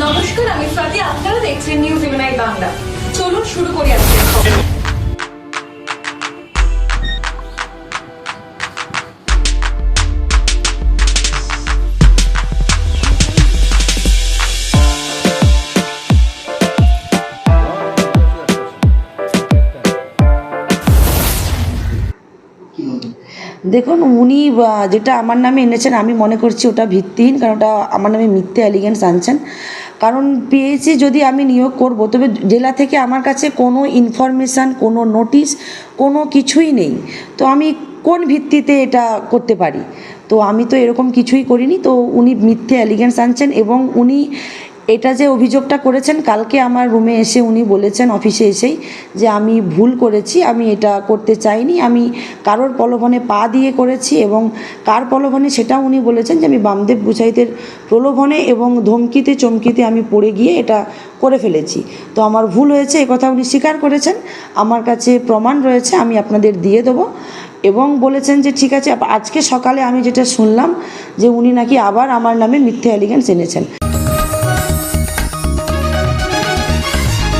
নমস্কার আমি স্বাতি আপনারা দেখছেন নিউজ ইভেনাই বাংলা চলুন শুরু করি আজকের খবর। দেখুন, উনি যেটা আমার নামে এনেছেন, আমি মনে করছি ওটা ভিত্তিহীন, কারণ ওটা আমার নামে মিথ্যে অ্যালিগেন্স আনছেন। কারণ পেয়েছি যদি আমি নিয়োগ করব, তবে জেলা থেকে আমার কাছে কোনো ইনফরমেশান কোনো নোটিশ কোনো কিছুই নেই। তো আমি কোন ভিত্তিতে এটা করতে পারি? তো আমি তো এরকম কিছুই করিনি, তো উনি মিথ্যে অ্যালিগেন্স আনছেন এবং উনি এটা যে অভিযোগটা করেছেন, কালকে আমার রুমে এসে উনি বলেছেন অফিসে এসেই যে আমি ভুল করেছি, আমি এটা করতে চাইনি, আমি কারোর প্রলোভনে পা দিয়ে করেছি এবং কার প্রলোভনে সেটাও উনি বলেছেন যে আমি বামদেব গুছাইতের প্রলোভনে এবং ধমকিতে, চমকিতে আমি পড়ে গিয়ে এটা করে ফেলেছি। তো আমার ভুল হয়েছে, এ কথা উনি স্বীকার করেছেন, আমার কাছে প্রমাণ রয়েছে, আমি আপনাদের দিয়ে দেবো এবং বলেছেন যে ঠিক আছে, আজকে সকালে আমি যেটা শুনলাম যে উনি নাকি আবার আমার নামে মিথ্যে অ্যালিগেন্স এনেছেন।